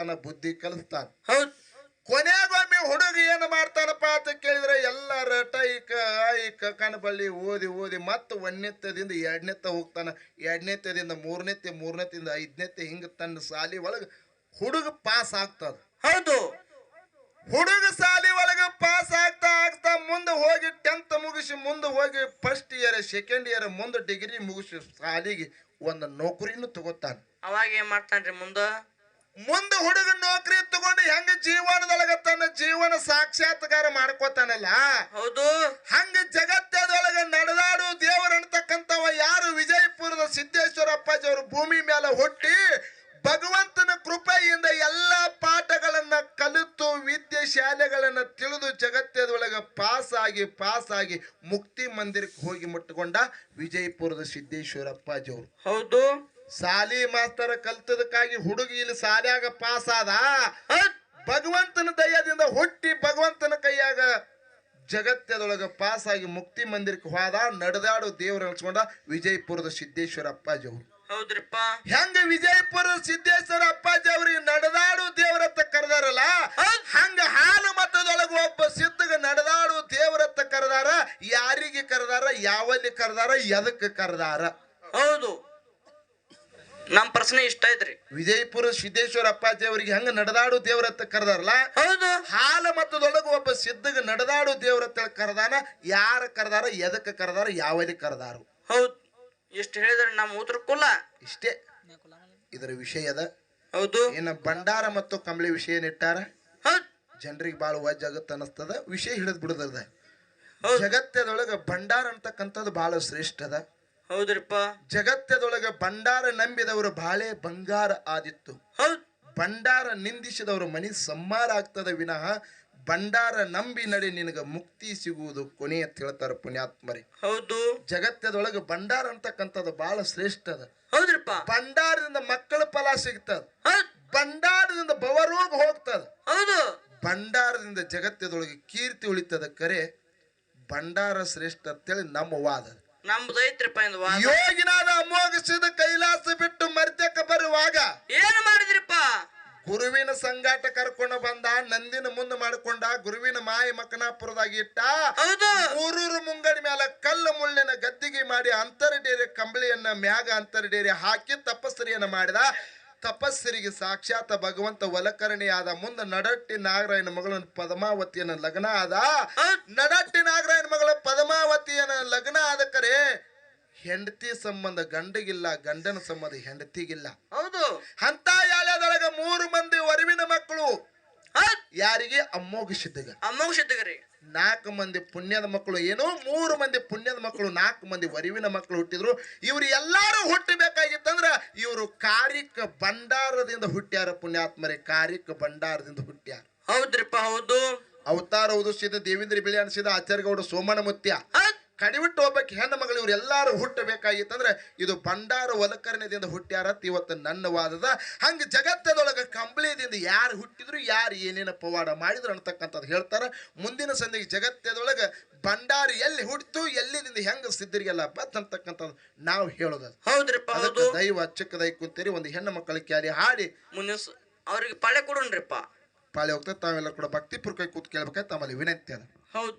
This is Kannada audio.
ತನ್ನ ಬುದ್ಧಿ ಕಲಿಸ್ತಾನ. ಹೌದು. ಕೊನೆಗೊಮ್ಮೆ ಹುಡುಗ ಏನು ಮಾಡ್ತಾನಪ್ಪ ಅಂತ ಕೇಳಿದ್ರೆ ಎಲ್ಲ ರಟ ಈಕ ಈಕ ಕಣಬಳ್ಳಿ ಓದಿ ಓದಿ ಮತ್ತೆ ಒಂದನೇತ್ತದಿಂದ ಎರಡನೇತ್ತ ಹೋಗ್ತಾನೆ. ಎರಡನೇತ್ತದಿಂದ ಮೂರನೇತ್ತೆ ಮೂರನೇತ್ತಿಂದ ಐದನೇತ್ತೆ ಹಿಂಗ ತನ್ನ ಸಾಲಿ ಒಳಗೆ ಹುಡುಗ ಪಾಸ್ ಆಗ್ತದ. ಹೌದು. ಹುಡುಗ ಸಾಲಿ ಒಳಗೆ ಪಾಸ್ ಆಗ್ತಾ ಆಗ್ತಾ ಮುಂದೆ ಹೋಗಿ ಟೆಂತ್ ಮುಗಿಸಿ ಮುಂದೆ ಹೋಗಿ ಫಸ್ಟ್ ಇಯರ್ ಸೆಕೆಂಡ್ ಇಯರ್ ಮುಂದೆ ಡಿಗ್ರಿ ಮುಗಿಸಿ ಸಾಲಿಗೆ ಒಂದು ನೌಕರಿನೂ ತಗೋತಾನ. ಅವಾಗ ಏನ್ ಮಾಡ್ತಾನ್ರಿ ಮುಂದ? ಮುಂದೆ ಹುಡುಗ ನೌಕರಿ ತಗೊಂಡು ಹೆಂಗ ಜೀವನದೊಳಗ ತನ್ನ ಜೀವನ ಸಾಕ್ಷಾತ್ಕಾರ ಮಾಡ್ಕೋತಾನಲ್ಲ? ಹೌದು. ಹಂಗ ಜಗತ್ತದೊಳಗ ನಡೆದಾಡು ದೇವರು ಅಂತಕ್ಕಂಥವ ಯಾರು ವಿಜಯಪುರದ ಸಿದ್ದೇಶ್ವರ ಅಪ್ಪಾಜಿ ಅವರು ಭೂಮಿ ಮೇಲೆ ಹುಟ್ಟಿ ಭಗವಂತನ ಕೃಪೆಯಿಂದ ಎಲ್ಲ ಪಾಠಗಳನ್ನ ಕಲಿತು ವಿದ್ಯೆ ಶಾಲೆಗಳನ್ನ ತಿಳಿದು ಜಗತ್ತದೊಳಗ ಪಾಸ್ ಆಗಿ ಪಾಸ್ ಆಗಿ ಮುಕ್ತಿ ಮಂದಿರಕ್ಕೆ ಹೋಗಿ ಮುಟ್ಟುಕೊಂಡ ವಿಜಯಪುರದ ಸಿದ್ದೇಶ್ವರ ಅಪ್ಪಾಜಿ ಅವರು. ಹೌದು. ಸಾಲಿ ಮಾಸ್ತರ ಕಲ್ತದಕ್ಕಾಗಿ ಹುಡುಗಿ ಇಲ್ಲಿ ಸಾಲ್ಯಾಗ ಪಾಸ್ ಆದ ಭಗವಂತನ ದಯದಿಂದ ಹುಟ್ಟಿ ಭಗವಂತನ ಕೈಯಾಗ ಜಗತ್ತದೊಳಗ ಪಾಸ್ ಆಗಿ ಮುಕ್ತಿ ಮಂದಿರಕ್ಕೆ ಹೋದ ನಡೆದಾಡು ದೇವರ ಅನ್ಸ್ಕೊಂಡ ವಿಜಯಪುರದ ಸಿದ್ದೇಶ್ವರ ಅಪ್ಪಾಜಿ ಅವರು. ಹೌದ್ರಿಪ್ಪ. ಹೆಂಗ ವಿಜಯಪುರದ ಸಿದ್ದೇಶ್ವರ ಅಪ್ಪಾಜಿ ಅವ್ರಿಗೆ ನಡೆದಾಡು ದೇವರತ್ತ ಕರೆದಾರಲ್ಲ. ಹಂಗ ಹಾಲು ಮತದೊಳಗ ಒಬ್ಬ ಸಿದ್ಧಗ ನಡೆದಾಡು ದೇವರತ್ತ ಕರೆದಾರ ಯಾರಿಗೆ ಕರೆದಾರ ಯಾವಲ್ಲಿ ಕರೆದಾರ ಎದಕ್ಕೆ ಕರೆದಾರ. ಹೌದು. ನಮ್ ಪ್ರಶ್ನೆ ಇಷ್ಟ ಐತ್ರಿ. ವಿಜಯಪುರ ಸಿದ್ದೇಶ್ವರ ಅಪ್ಪಾಜಿ ಅವರಿಗೆ ಹೆಂಗ ನಡೆದಾಡು ದೇವ್ರತ್ತ ಕರೆದಾರಲ್ಲ? ಹೌದು. ಹಾಲ ಮತದೊಳಗ ಒಬ್ಬ ಸಿದ್ಧಗ ನಡೆದಾಡು ದೇವ್ರತ್ತ ಕರೆದಾನ ಯಾರ ಕರೆದಾರ ಎದಕ್ಕೆ ಕರೆದಾರ ಯಾವಲ್ಲಿ ಕರೆದಾರು? ಹೌದು. ಇಷ್ಟ ಹೇಳಿದ್ರೆ ನಮ್ಮ ಉತ್ತರ ಕುಲ. ಇಷ್ಟೇ. ಇದರ ವಿಷಯದ ಹೌದು. ಏನ ಭಂಡಾರ ಮತ್ತು ಕಂಬಳಿ ವಿಷಯ ನಿಟ್ಟಾರ ಹೌದ್. ಜನರಿಗೆ ಬಾಳ ವಜ್ಜ ಆಗತ್ತ ಅನಸ್ತದ ವಿಷಯ ಹಿಡಿದ್ ಬಿಡದ ಜಗತ್ತದೊಳಗ ಭಂಡಾರ ಅಂತಕ್ಕಂಥದ್ದು ಬಹಳ ಶ್ರೇಷ್ಠದ ಅದ. ಹೌದ್ರಿಪ್ಪ. ಜಗತ್ತದೊಳಗೆ ಭಂಡಾರ ನಂಬಿದವರು ಬಾಳೆ ಬಂಗಾರ ಆದಿತ್ತು. ಹೌದ್. ಭಂಡಾರ ನಿಂದಿಸಿದವರು ಮನಿ ಸಂಹಾರ ಆಗ್ತದ ವಿನಃ ಭಂಡಾರ ನಂಬಿ ನಡೆ ನಿನಗೆ ಮುಕ್ತಿ ಸಿಗುವುದು ಕೊನೆ ಅಂತ ಹೇಳ್ತಾರೆ ಪುಣ್ಯಾತ್ಮರಿ. ಹೌದು. ಜಗತ್ತದೊಳಗ ಭಂಡಾರ ಅಂತಕ್ಕಂಥದ್ದು ಬಹಳ ಶ್ರೇಷ್ಠ ಅದ. ಹೌದ್ರಪ್ಪ. ಭಂಡಾರದಿಂದ ಮಕ್ಕಳ ಫಲ ಸಿಗ್ತದ. ಭಂಡಾರದಿಂದ ಬವರೋಗ ಹೋಗ್ತದ. ಹೌದು. ಭಂಡಾರದಿಂದ ಜಗತ್ತದೊಳಗೆ ಕೀರ್ತಿ ಉಳಿತದ ಕರೆ ಭಂಡಾರ ಶ್ರೇಷ್ಠ ಅಂತೇಳಿ ನಮ್ಮ ವಾದ ನಮ್ದು ಐತ್ರಿಪ್ಪ ವಾದ. ಯೋಗಿನಾದ ಅಮೋಘಸಿದ ಕೈಲಾಸ ಬಿಟ್ಟು ಮರ್ತ್ಯಕ ಬರುವಾಗ ಏನು ಮಾಡಿದ್ರಿಪ್ಪ? ಗುರುವಿನ ಸಂಗಾಟ ಕರ್ಕೊಂಡು ಬಂದ ನಂದಿನ ಮುಂದೆ ಮಾಡ್ಕೊಂಡ ಗುರುವಿನ ಮಾಯ ಮಕನಾಪುರದಾಗ ಇಟ್ಟ ಹೌದು. ಮೂರೂರು ಮುಂಗಡಿ ಮ್ಯಾಲ ಕಲ್ಲು ಮುಳ್ಳಿನ ಗದ್ದಿಗೆ ಮಾಡಿ ಅಂತರಡೇರಿ ಕಂಬಳಿಯನ್ನ ಮ್ಯಾಗ ಅಂತರಡೇರಿ ಹಾಕಿ ತಪಸ್ಸರಿಯನ್ನ ಮಾಡಿದ. ತಪಸ್ಸರಿಗೆ ಸಾಕ್ಷಾತ್ ಭಗವಂತ ಒಲಕರಣಿಯಾದ ಮುಂದೆ ನಡಟ್ಟಿ ನಾಗರಾಯನ ಮಗಳನ್ನ ಪದ್ಮಾವತಿಯನ್ನ ಲಗ್ನ ಆದ. ನಡಟ್ಟಿ ನಾಗರಾಯನ ಮಗಳ ಪದ್ಮಾವತಿಯನ್ನ ಲಗ್ನ ಆದ ಕರೆ ಹೆಂಡತಿ ಸಂಬಂಧ ಗಂಡಗಿಲ್ಲ ಗಂಡನ ಸಂಬಂಧ ಹೆಂಡತಿಗಿಲ್ಲ. ಹೌದು. ಅಂತ ಯಾಳ್ಯದೊಳಗ ಮೂರು ಮಂದಿ ಒರಿವಿನ ಮಕ್ಕಳು ಯಾರಿಗೆ? ಅಮ್ಮೋಗ ಸಿದ್ಧಗ ಅಮ್ಮೋಗ ಸಿದ್ಧಗರಿ ನಾಲ್ಕು ಮಂದಿ ಪುಣ್ಯದ ಮಕ್ಕಳು ಏನೋ ಮೂರು ಮಂದಿ ಪುಣ್ಯದ ಮಕ್ಕಳು ನಾಲ್ಕು ಮಂದಿ ವರಿವಿನ ಮಕ್ಕಳು ಹುಟ್ಟಿದ್ರು. ಇವ್ರು ಎಲ್ಲಾರು ಹುಟ್ಟಬೇಕಾಗಿತ್ತಂದ್ರ ಇವರು ಕಾರಿಕ ಭಂಡಾರದಿಂದ ಹುಟ್ಟ್ಯಾರ ಪುಣ್ಯಾತ್ಮರೇ ಕಾರಿಕ ಭಂಡಾರದಿಂದ ಹುಟ್ಟ್ಯಾರ ಹೌದ್ರಿಪ್ಪ ಹೌದು. ಅವತಾರ ಉದಿಸಿದ ದೇವೇಂದ್ರ ಬಿಳಿ ಅನಿಸಿದ ಆಚಾರ್ಯಗೌಡ ಸೋಮನ ಮುತ್ಯ ಕಡಿಬಿಟ್ಟು ಹೋಗ್ಬೇಕು ಹೆಣ್ಣು ಮಗಳು ಇವ್ರು ಎಲ್ಲಾರು ಹುಟ್ಟಬೇಕಾಗಿತ್ತಂದ್ರೆ ಇದು ಭಂಡಾರ ಒಲಕರಣದಿಂದ ಹುಟ್ಟ್ಯಾರತ್ ಇವತ್ತು ನನ್ನ ವಾದದ. ಹಂಗೆ ಜಗತ್ತದೊಳಗ ಕಂಬಳಿದಿಂದ ಯಾರು ಹುಟ್ಟಿದ್ರು ಯಾರು ಏನೇನು ಪವಾಡ ಮಾಡಿದ್ರು ಅನ್ನತಕ್ಕಂಥದ್ದು ಹೇಳ್ತಾರೆ. ಮುಂದಿನ ಸಂದಿಗೆ ಜಗತ್ತದೊಳಗೆ ಭಂಡಾರಿ ಎಲ್ಲಿ ಹುಟ್ಟಿತು ಎಲ್ಲಿದಿಂದ ಹೆಂಗ ಸಿದ್ಧರಿಗೆಲ್ಲ ಬತ್ ಅಂತಕ್ಕಂಥದ್ದು ನಾವು ಹೇಳೋದು ಹೌದ್ರಿ ದೈವ ಹೌದು. ದೈವ ದೈ ಕುಂತೀರಿ ಒಂದು ಹೆಣ್ಣು ಮಕ್ಕಳಿಗೆ ಕ್ಯಾರಿ ಹಾಡಿ. ಮುಂದಿನ ಅವ್ರಿಗೆ ಪಾಳೆ ಕೊಡೋಣ್ರಿಪ್ಪ. ಪಾಳೆ ಹೋಗ್ತಾ ತಾವೆಲ್ಲ ಕೂಡ ಭಕ್ತಿಪುರ ಕೈ ಕೂತ್ ಕೇಳ್ಬೇಕಾಯ್ತು ತಮ್ಮಲ್ಲಿ ವಿನಂತಿ ಅದ. ಹೌದು.